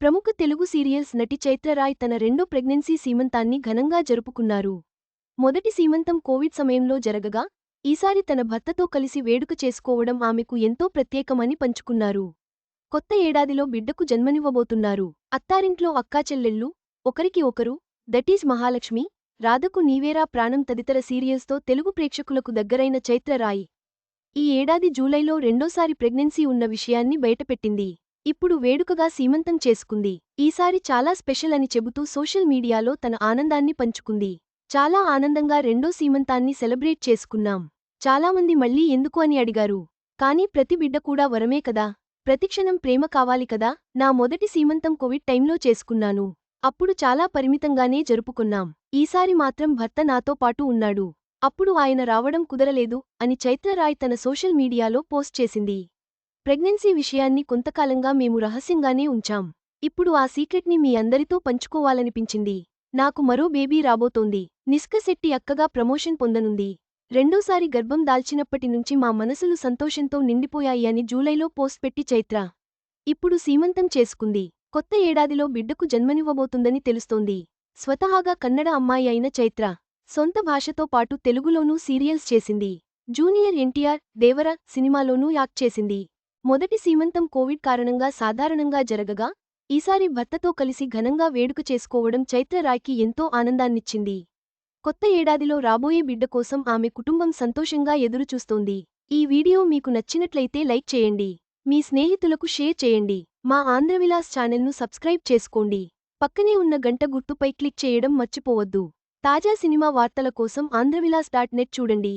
ప్రముఖ తెలుగు సీరియల్స్ నటి చైత్రరాయ్ తన రెండో ప్రెగ్నెన్సీ సీమంతాన్ని ఘనంగా జరుపుకున్నారు. మొదటి సీమంతం కోవిడ్ సమయంలో జరగగా ఈసారి తన భర్తతో కలిసి వేడుక చేసుకోవడం ఆమెకు ఎంతో ప్రత్యేకమని పంచుకున్నారు. కొత్త ఏడాదిలో బిడ్డకు జన్మనివ్వబోతున్నారు. అత్తారింట్లో అక్కాచెల్లెళ్ళు ఒకరికి ఒకరు దటీజ్ మహాలక్ష్మి రాధకు నీవేరా ప్రాణం తదితర సీరియల్స్తో తెలుగు ప్రేక్షకులకు దగ్గరైన చైత్రరాయ్ ఈ ఏడాది జూలైలో రెండోసారి ప్రెగ్నెన్సీ ఉన్న విషయాన్ని బయటపెట్టింది. ఇప్పుడు వేడుకగా సీమంతం చేసుకుంది. ఈసారి చాలా స్పెషల్ అని చెబుతూ సోషల్ మీడియాలో తన ఆనందాన్ని పంచుకుంది. చాలా ఆనందంగా రెండో సీమంతాన్ని సెలబ్రేట్ చేసుకున్నాం. చాలామంది మళ్ళీ ఎందుకు అని అడిగారు. కానీ ప్రతి బిడ్డ కూడా వరమే కదా. ప్రతిక్షణం ప్రేమ కావాలి కదా. నా మొదటి సీమంతం కోవిడ్ టైంలో చేసుకున్నాను. అప్పుడు చాలా పరిమితంగానే జరుపుకున్నాం. ఈసారి మాత్రం భర్త నాతో పాటు ఉన్నాడు. అప్పుడు ఆయన రావడం కుదరలేదు అని చైత్రరాయ్ తన సోషల్ మీడియాలో పోస్ట్ చేసింది. ప్రెగ్నెన్సీ విషయాన్ని కొంతకాలంగా మేము రహస్యంగానే ఉంచాం. ఇప్పుడు ఆ సీక్రెట్ని మీ అందరితో పంచుకోవాలనిపించింది. నాకు మరో బేబీ రాబోతోంది. నిష్కశెట్టి అక్కగా ప్రమోషన్ పొందనుంది. రెండోసారి గర్భం దాల్చినప్పటి నుంచి మా మనసులు సంతోషంతో నిండిపోయాయి అని జూలైలో పోస్ట్ పెట్టి చైత్ర. ఇప్పుడు సీమంతం చేసుకుంది. కొత్త ఏడాదిలో బిడ్డకు జన్మనివ్వబోతుందని తెలుస్తోంది. స్వతహాగా కన్నడ అమ్మాయి అయిన చైత్ర. సొంత భాషతో పాటు తెలుగులోనూ సీరియల్స్ చేసింది. Junior N T R Devara సినిమాలోనూ act చేసింది. మొదటి సీమంతం కోవిడ్ కారణంగా సాధారణంగా జరగగా ఈసారి భర్తతో కలిసి ఘనంగా వేడుక చేసుకోవడం చైత్రరాయ్కి ఎంతో ఆనందాన్నిచ్చింది. కొత్త ఏడాదిలో రాబోయే బిడ్డ కోసం ఆమె కుటుంబం సంతోషంగా ఎదురుచూస్తోంది. ఈ వీడియో మీకు నచ్చినట్లయితే లైక్ చేయండి. మీ స్నేహితులకు షేర్ చేయండి. మా ఆంధ్రవిలాస్ ఛానల్ను సబ్స్క్రైబ్ చేసుకోండి. పక్కనే ఉన్న గంట గుర్తుపై క్లిక్ చేయడం మర్చిపోవద్దు. తాజా సినిమా వార్తల కోసం ఆంధ్రవిలాస్ డాట్ నెట్ చూడండి.